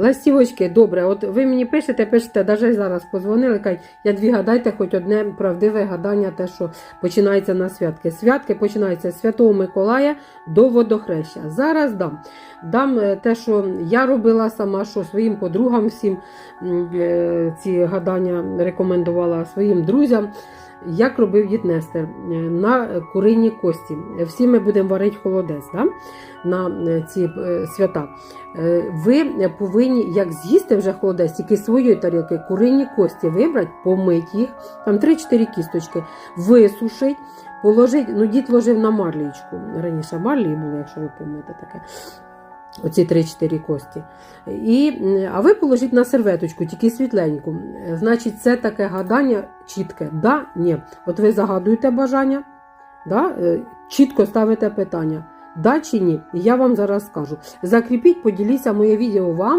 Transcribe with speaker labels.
Speaker 1: Ластівочки, добре, от ви мені пишете, пишете, навіть зараз позвонили, кажуть, я дві гадайте, хоч одне правдиве гадання, те, що починається на святки. Святки починаються з Святого Миколая до водохреща. Зараз дам. Дам е, те, що я робила сама, що своїм подругам всім е, ці гадання рекомендувала своїм друзям. Як робив дід Нестер е, на курині кості. Всі ми будемо варити холодець да? на е, ці е, свята. Ви повинні, як з'їсти вже холодець, тільки своєї тарілки курині кості вибрати, помить їх, там 3-4 кісточки, висушить, положить, ну дід ложив на марлічку. Раніше марлі було, якщо ви пам'ятаєте таке. Оці 3-4 кості. І, а ви положіть на серветочку, тільки світленьку. Значить, це таке гадання чітке. Да, ні. От ви загадуєте бажання, да, е, чітко ставите питання. Да чи ні? Я вам зараз скажу. Закріпіть, поділіться моє відео вам.